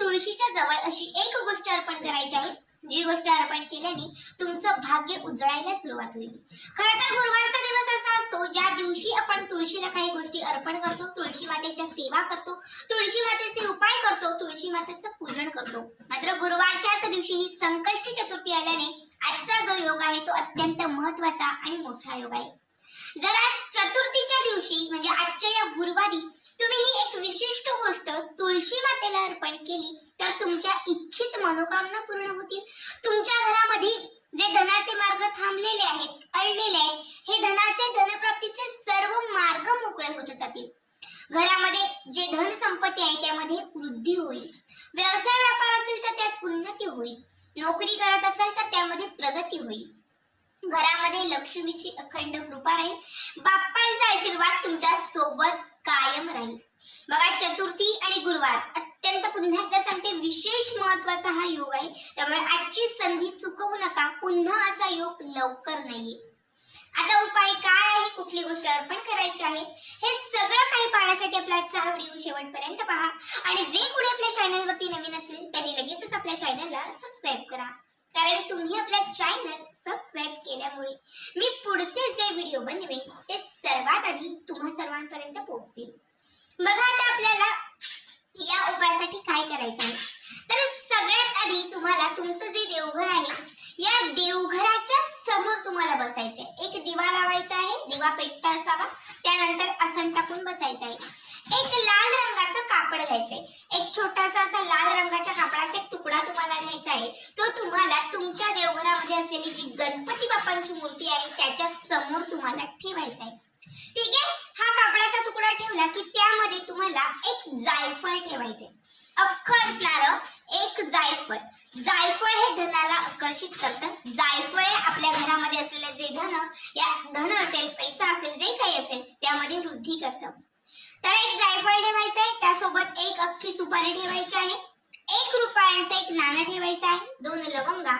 तुळशीच्या जवळ अशी एक गोष्ट अर्पण करायची आहे. जी गोष्ट अर्पण केल्याने तुमचं भाग्य उजळायला सुरुवात होईल. खरं तर गुरुवारचा दिवस असा असतो ज्या दिवशी आपण तुळशीला काही गोष्टी अर्पण करतो तुळशी मातेच्या सेवा करतो तुळशी मातेचे उपाय करतो तुळशी मातेचं पूजन करतो. मात्र गुरुवारच्याच दिवशी ही संकष्ट चतुर्थी आल्याने आजचा जो योग आहे तो अत्यंत महत्त्वाचा आणि मोठा योग आहे. जर आज चतुर्थीच्या दिवशी म्हणजे आजच्या या गुरुवारी तुम्ही ही एक विशिष्ट गोष्ट तुळशी मातेला अर्पण केली तर तुमच्या इच्छित मनोकामना पूर्ण होतील. तुमच्या घरामध्ये जे धनाचे मार्ग थांबलेले आहेत अडलेले आहेत हे धनाचे धनप्राप्तीचे सर्व मार्ग मोकळे होत जातील. घरामध्ये जे धन संपत्ती आहे त्यामध्ये वृद्धी होईल. व्यवसाय व्यापार असेल तर त्यात उन्नती होईल. नोकरी करत असेल तर त्यामध्ये प्रगती होईल. घरामध्ये लक्ष्मीची अखंड कृपा राहील. बाप्पांचा आशीर्वाद तुमच्यासोबत कायम राहील. बघा चतुर्थी आणि गुरुवार अत्यंत पुन्हा एकदा सांगते विशेष महत्त्वाचा हा योग आहे. त्यामुळे आजची संधी चुकवू नका. पुन्हा असा योग लवकर नाहीये. आता उपाय काय आहे? कुठली गोष्ट अर्पण करायची आहे? हे सगळं काही पाहण्यासाठी आपला आजचा हा व्हिडिओ शेवटपर्यंत पहा. आणि जे कोणी आपल्या चॅनलवरती नवीन असेल त्यांनी लगेचच आपल्या चॅनलला सबस्क्राईब करा. कारण तुम्ही आपला चॅनल सबस्क्राईब केल्यामुळे मी पुढचे जे व्हिडिओ बनवेन ते सर्वात आधी तुम्हा सर्वांपर्यंत पोहोचतील. बघा आता आपल्याला या उपायासाठी काय करायचं आहे. तर सगळ्यात आधी तुम्हाला तुमचं जे देवघर आहे या देवघराच्या समोर तुम्हाला बसायचं आहे. एक दिवा लावायचा आहे दिवा पेटता असावा त्यानंतर आसन टाकून बसायचं आहे. एक लाल रंगाचं कापड घ्यायचंय एक छोटासा असा लाल रंगाच्या कापडाचा एक तुकडा तुम्हाला घ्यायचा आहे. तो तुम्हाला तुमच्या देवघरामध्ये असलेली जी गणपती बाप्पांची मूर्ती आहे त्याच्यासमोर तुम्हाला ठेवायचा आहे. ठीक आहे? हा कापडाचा तुकडा ठेवला की त्यामध्ये तुम्हाला एक जायफळ ठेवायचे अख्खं असणार एक जायफळ. जायफळ हे धनाला आकर्षित करतं. जायफळ हे आपल्या घरामध्ये असलेले जे धन या धन असेल पैसा असेल जे काही असेल त्यामध्ये वृद्धी करतं. तर एक जायफळ ठेवायचं आहे. त्यासोबत एक अख्खी सुपारी ठेवायची आहे. एक रुपयांचं एक नाणं ठेवायचं आहे. दोन लवंगा.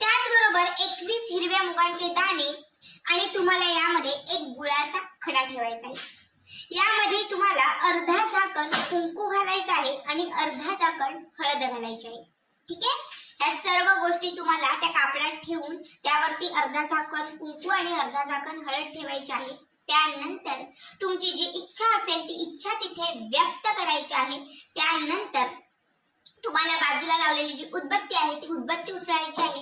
त्याचबरोबर एकवीस हिरव्या मुगांचे दाणे आणि तुम्हाला यामध्ये एक गुळाचा खडा ठेवायचा आहे. यामध्ये तुम्हाला अर्धा झाकण कुंकू घालायचा आहे आणि अर्धा झाकण हळद घालायची आहे. ठीक आहे? ह्या सर्व गोष्टी तुम्हाला त्या कापडात ठेवून त्यावरती अर्धा झाकण कुंकू आणि अर्धा झाकण हळद ठेवायची आहे. त्यानंतर तुमची जी इच्छा असेल ती इच्छा तिथे व्यक्त करायची आहे. त्यानंतर तुम्हाला बाजूला लावलेली जी उदबत्ती आहे ती उदबत्ती उचलायची आहे.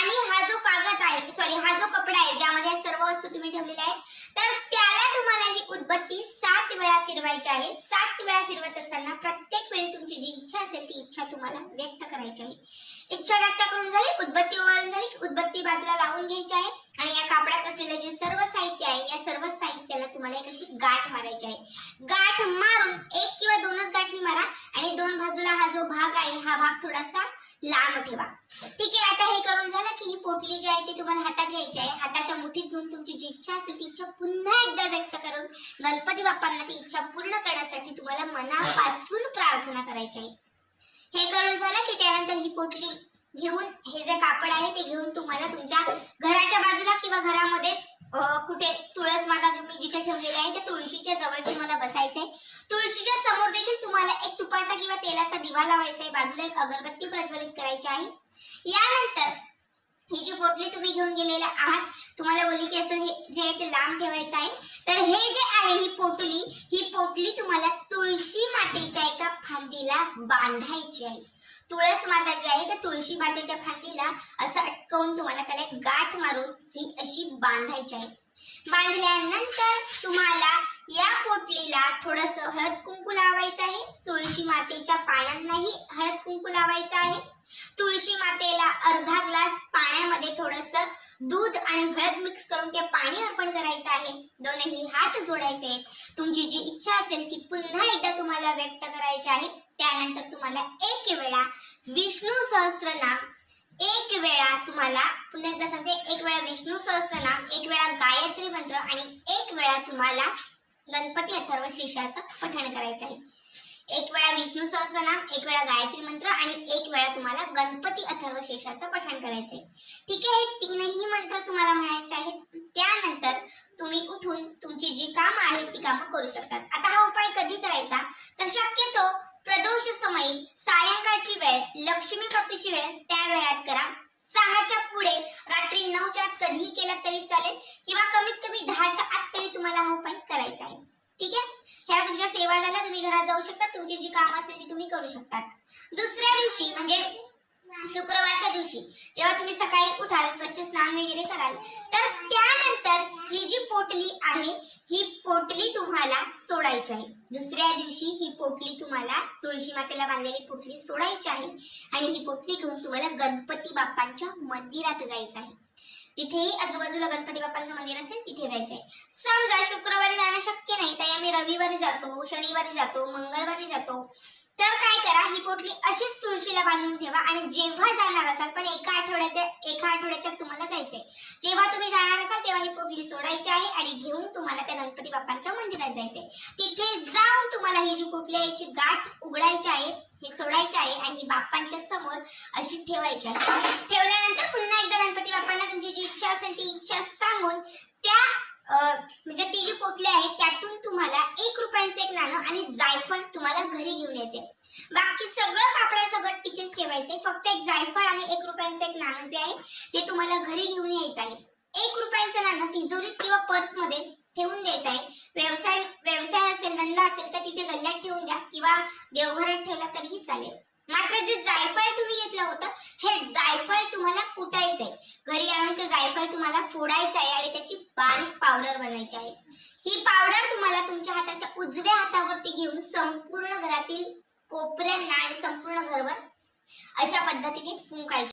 आणि हा जो कागद आहे सॉरी हा जो कपडा आहे ज्यामध्ये सर्व वस्तू तुम्ही ठेवलेल्या आहेत तर त्याला तुम्हाला ही उदबत्ती सात वेळा फिरवायची आहे. सात वेळा फिरवत असताना प्रत्येक वेळी तुमची जी इच्छा असेल ती इच्छा तुम्हाला व्यक्त करायची आहे. इच्छा व्यक्त करून झाली उदबत्ती ओवाळून झाली उदबत्ती बाजूला लावून घ्यायची आहे. आणि या कापडात असलेलं जे सर्व साहित्य आहे या सर्व साहित्याला तुम्हाला एक अशी गाठ मारायची आहे. गाठ मारून एक किंवा दोनच गाठी मारा आणि दोन बाजूला हा जो भाग आहे हा भाग थोडासा लांब ठेवा. ठीक आहे आता हे करून झालं की ही पोटली जी आहे ती तुम्हाला हातात घ्यायची आहे. हाताच्या मुठीत घेऊन तुमची जी इच्छा असेल ती इच्छा पुन्हा एकदा व्यक्त करून गणपती बाप्पांना ती इच्छा पूर्ण करण्यासाठी तुम्हाला मनापासून प्रार्थना करायची आहे. हे करून झालं की त्यानंतर ही पोटली घेऊन हे जे कापड आहे ते घेऊन तुम्हाला तुमच्या घराच्या बाजूला किंवा घरामध्ये कुठे तुळस माता तुम्ही जिथे ठेवलेली आहे त्या तुळशीच्या जवळ तुम्हाला बसायचंय. तुळशीच्या समोर देखील तुम्हाला एक तुपाचा किंवा तेलाचा दिवा लावायचा आहे बाजूला एक अगरबत्ती प्रज्वलित करायची आहे. यानंतर ही जी पोटली तुम्ही घेऊन गेलेले आहात. तुम्हाला बोलली की असं हे जे आहे ते लांब ठेवायचं आहे. तर हे जे आहे ही पोटली ही पोटली तुम्हाला तुळशी मातेच्या एका फांदीला बांधायची आहे. तुळस माता जी आहे त्या तुळशी मातेच्या फांदीला असं अटकवून तुम्हाला त्याला एक गाठ मारून ही अशी बांधायची आहे. बांधल्यानंतर तुम्हाला या पोटलीला थोडस हळद कुंकू लावायचं आहे. तुळशी मातेच्या पानांनाही लावायचं आहे. तुळशी मातेला अर्धा ग्लास पाण्यामध्ये थोडस दूध आणि हळद मिक्स करून ते पाणी अर्पण करायचं आहे. दोनही हात जोडायचे आहेत. तुमची जी इच्छा असेल ती पुन्हा एकदा तुम्हाला व्यक्त करायची आहे. त्यानंतर तुम्हाला एक वेळा विष्णू सहस्त्रनाम एक वेळा तुम्हाला पुन्हा एकदा सांगते एक वेळा विष्णू सहस्त्रनाम एक वेळा गायत्री मंत्र आणि एक वेळा तुम्हाला गणपती अथर्व शिष्याचं पठण करायचं आहे. एक वेळा विष्णू सहस्रनाम एक वेळा गायत्री मंत्र आणि एक वेळा तुम्हाला गणपती अथर्व शेषाचं पठण करायचंय. ठीक आहे हे तीनही मंत्र तुम्हाला म्हणायचे आहेत. त्यानंतर तुम्ही उठून तुमची जी कामं आहेत ती कामं करू शकतात. आता हा उपाय कधी करायचा? तर शक्यतो प्रदोष समयी सायंकाळची वेळ लक्ष्मी प्राप्तीची वेळ त्या वेळात करा. सहाच्या पुढे रात्री नऊच्या आत कधीही केला तरी चालेल. किंवा कमीत कमी दहाच्या आत तरी तुम्हाला हा उपाय करायचा आहे ठीक आहे ह्या तुमच्या सेवा झाला तुम्ही घरात जाऊ शकता. तुमची जी कामं असतील ती तुम्ही करू शकतात. दुसऱ्या दिवशी म्हणजे शुक्रवारच्या दिवशी जेव्हा तुम्ही सकाळी उठाल स्वच्छ स्नान वगैरे कराल तर त्यानंतर ही जी पोटली आहे ही पोटली तुम्हाला सोडायची आहे. दुसऱ्या दिवशी ही पोटली तुम्हाला तुळशी मातेला बांधलेली पोटली सोडायची आहे आणि ही पोटली घेऊन तुम्हाला गणपती बाप्पांच्या मंदिरात जायचं आहे. तिथेही आजूबाजूला गणपती बाप्पांचं मंदिर असेल तिथे जायचंय. समजा शुक्रवारी जाणं शक्य नाही तर आम्ही रविवारी जातो शनिवारी जातो मंगळवारी जातो. तर काय करा ही पोटली अशीच तुळशीला बांधून ठेवा आणि जेव्हा जाणार असाल पण एका आठवड्यात एका आठवड्याच्या तुम्हाला जायचंय. जेव्हा तुम्ही जाणार असाल तेव्हा ही पोटली सोडायची आहे आणि घेऊन तुम्हाला त्या गणपती बाप्पांच्या मंदिरात जायचंय. तिथे जाऊन तुम्हाला ही जी पोटली आहे याची गाठ उघडायची आहे हे सोडायचे आहे आणि बाप्पांच्या समोर अशी ठेवायची आहे. ठेवल्यानंतर पुन्हा एकदा गणपती बाप्पांना तुमची जी इच्छा असेल ती इच्छा सांगून त्या म्हणजे ती जी पोटली आहे त्यातून तुम्हाला एक रुपयांचं एक नाणं आणि जायफळ तुम्हाला घरी घेऊन यायचे बाकी सगळं कापड्या सगळं तिथेच ठेवायचंय. फक्त एक जायफळ आणि एक रुपयांचं एक नाणं जे आहे ते तुम्हाला घरी घेऊन यायचं आहे. एक रुपयांचं नाणं तिजोरीत किंवा पर्समध्ये ठेवून द्यायचं आहे व्यवसाय व्यवसाय असेल धंदा असेल तर तिथे गल्ल्यात ठेवून द्या किंवा देवघरात ठेवला तरीही चालेल. मात्र जे जायफळ तुम्ही घेतलं होतं हे जायफळ तुम्हाला कुटायचंय. घरी आणून ते जायफळ तुम्हाला फोडायचं आहे आणि त्याची बारीक पावडर बनवायची आहे. ही पावडर तुम्हाला तुमच्या हाताच्या उजव्या हातावरती घेऊन संपूर्ण घरातील कोपऱ्यांना आणि संपूर्ण घरवर अशा पद्धतीने फुंकायची